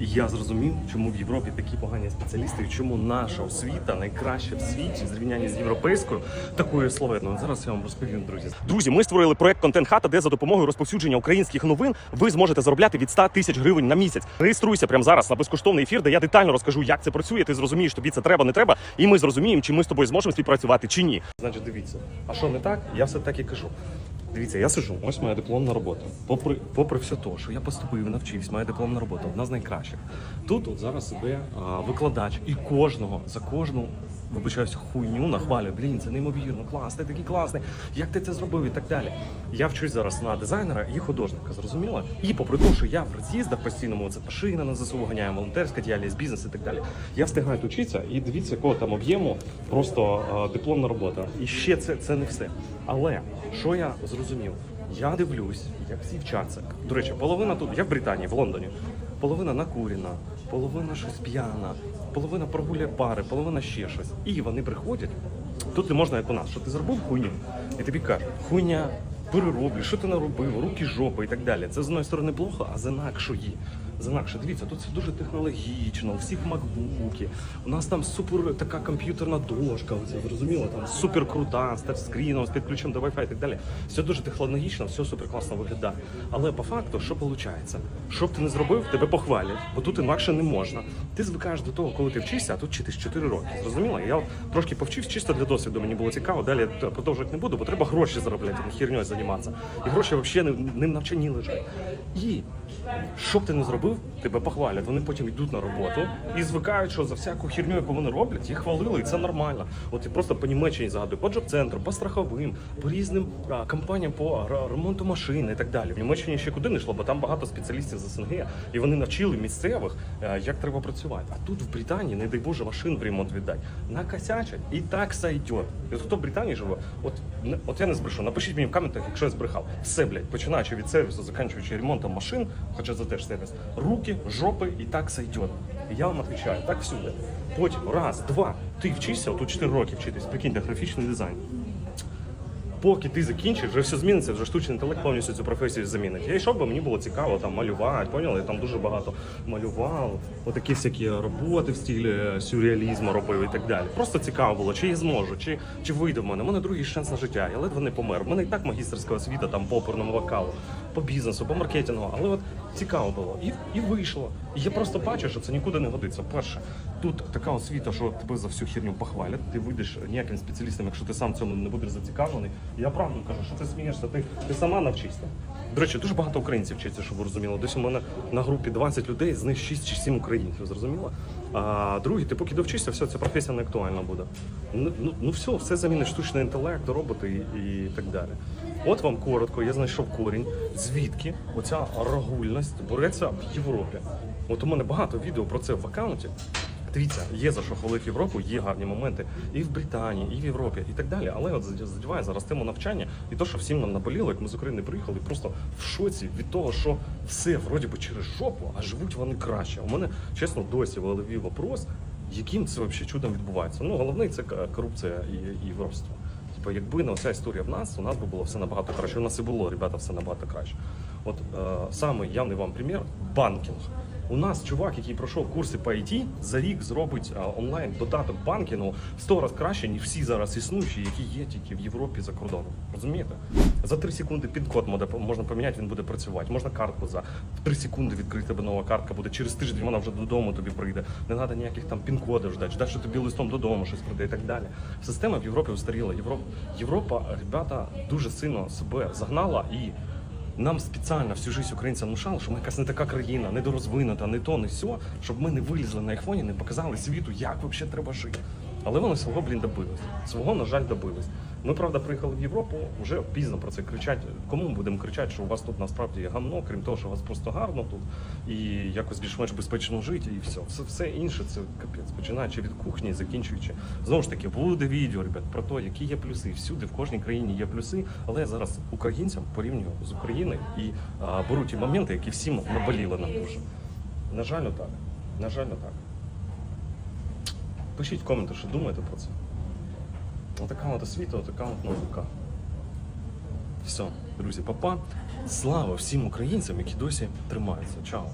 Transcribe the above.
І я зрозумів, чому в Європі такі погані спеціалісти, і чому наша освіта найкраща в світі в зрівнянні з європейською, такою словетною. Зараз я вам розповім, друзі. Друзі, ми створили проект Контент Хата, де за допомогою розповсюдження українських новин ви зможете заробляти від 100 тисяч гривень на місяць. Реєструйся прямо зараз на безкоштовний ефір, де я детально розкажу, як це працює. Ти зрозумієш, тобі це треба, не треба, і ми зрозуміємо, чи ми з тобою зможемо співпрацювати чи ні. Значить, дивіться, а що не так? Я все так і кажу. Дивіться, я сижу, ось моя дипломна робота. Попри, попри все те, що я поступив, навчився, моя дипломна робота одна з найкращих. Тут от зараз іде а, викладач, і кожного за кожну. Вибачаюся, хуйню нахвалює. Блін, це неймовірно, клас, ти такий класний. Як ти це зробив і так далі. Я вчусь зараз на дизайнера і художника, зрозуміло? І попри те, що я в роз'їздах постійному, це машина на ЗСУ ганяє, волонтерська діяльність, бізнес і так далі. Я встигаю вчитися, і дивіться, якого там об'єму, просто а, дипломна робота. І ще це, це не все. Але що я зрозумів? Я дивлюсь, як всі вчаться. До речі, половина тут, я в Британії, в Лондоні. Половина накурена, половина щось п'яна, половина прогуляє пари, половина ще щось. І вони приходять. Тут не можна, як у нас, що ти зробив хуйню, і тобі кажуть, хуйня, перероблю, що ти наробив, руки жопи і так далі. Це з одної сторони плохо, а з інакшої. З дивіться, тут все дуже технологічно, у всіх макбуки. У нас там супер така комп'ютерна дошка, оце зрозуміло, там супер крута, з тачскріном, з підключенням до Wi-Fi і так далі. Все дуже технологічно, все супер класно виглядає. Але по факту, що виходить? Що б ти не зробив, тебе похвалять, бо тут інакше не можна. Ти звикаєш до того, коли ти вчишся, а тут вчитись 4 роки. Зрозуміло? Я трошки повчився чисто для досвіду, мені було цікаво. Далі я продовжувати не буду, бо треба гроші заробляти, не херньою займатися. І гроші взагалі не в лежать. І що б ти не зробив, тебе похвалять. Вони потім йдуть на роботу і звикають, що за всяку херню, яку вони роблять, їх хвалили, і це нормально. От я просто по Німеччині згадую, по джоб-центру, по страховим, по різним а, компаніям по ремонту машин і так далі. В Німеччині ще куди не йшло, бо там багато спеціалістів з СНГ, і вони навчили місцевих, е, як треба працювати. А тут в Британії, не дай Боже, машин в ремонт віддать. Накосячать і так сойдет. І от хто в Британії живе, от, от я не збрешу. Напишіть мені в коментах, якщо я збрехав. Все, блядь, починаючи від сервісу, закінчуючи ремонтом машин, хоча це теж сервіс, руки, жопи і так сойдет. І я вам відповідаю, так всюди. Потім раз, два, ти вчишся, тут 4 роки вчитись, прикиньте, графічний дизайн. Поки ти закінчиш, вже все зміниться, вже штучний інтелект повністю цю професію замінить. Я йшов би, мені було цікаво там малювати, поняли? Я там дуже багато малював, отакі всякі роботи в стилі сюрреалізму робив і так далі. Просто цікаво було, чи я зможу, чи, чи вийде в мене. У мене другий шанс на життя. Я ледве не помер. У мене і так магістерська освіта там по оперному вокалу, по бізнесу, по маркетингу. Але от цікаво було. І, і вийшло. І я просто бачу, що це нікуди не годиться. Перше, тут така освіта, що тебе за всю херню похвалять. Ти вийдеш ніяким спеціалістом, якщо ти сам цьому не будеш зацікавлений. Я правду кажу, що ти смієшся, ти, ти сама навчишся. До речі, дуже багато українців вчиться, щоб ви розуміли. Десь у мене на групі 20 людей, з них 6 чи 7 українців, зрозуміло? А другі, ти поки довчишся, все, ця професія не актуальна буде. Ну, ну, ну все, все замінить штучний інтелект, роботи і, і так далі. От вам коротко, я знайшов корінь, звідки оця рагульність береться в Європі. От у мене багато відео про це в аккаунті. Дивіться, є за що хвалити Європу, є гарні моменти і в Британії, і в Європі, і так далі. Але от задіває зараз тему навчання і то, що всім нам наболіло, як ми з України приїхали, просто в шоці від того, що все вроді би через жопу, а живуть вони краще. У мене чесно досі в голові вопрос, яким це взагалі чудом відбувається. Ну головний це корупція і, і воровство. Типу, якби не оця історія в нас, у нас би було все набагато краще. У нас і було, ребята, все набагато краще. От е, самий явний вам примір банкінг. У нас чувак, який пройшов курси по IT, за рік зробить онлайн додаток банкінгу в 100 разів краще, ніж всі зараз існуючі, які є тільки в Європі за кордоном. Розумієте? За 3 секунди пін-код можна поміняти, він буде працювати. Можна картку за 3 секунди відкрити тебе нова картка буде. Через тиждень вона вже додому тобі прийде. Не треба ніяких там пін-кодів ждати, ждати, що тобі листом додому щось прийде і так далі. Система в Європі устаріла. Європа, Європа, ребята, дуже сильно себе загнала і. Нам спеціально всю життя українцям внушали, що ми якась не така країна, недорозвинута, не то, не сьо, щоб ми не вилізли на айфоні, не показали світу, як взагалі треба жити. Але вони свого, блін, добились. Свого, на жаль, добились. Ми, правда, приїхали в Європу, вже пізно про це кричать. Кому ми будемо кричати, що у вас тут насправді є гамно, крім того, що у вас просто гарно тут і якось більш-менш безпечно жити, і все. Все, все інше це капець, починаючи від кухні, закінчуючи. Знову ж таки, буде відео, ребят, про те, які є плюси. Всюди, в кожній країні є плюси, але я зараз українцям порівнюю з Україною і а, беру ті моменти, які всім наболіли нам дуже. На жаль, так. На жаль, так. Пишіть в коменти, що думаєте про це. Отака от освіта, отака от наука. Все, друзі, папа. Слава всім українцям, які досі тримаються. Чао.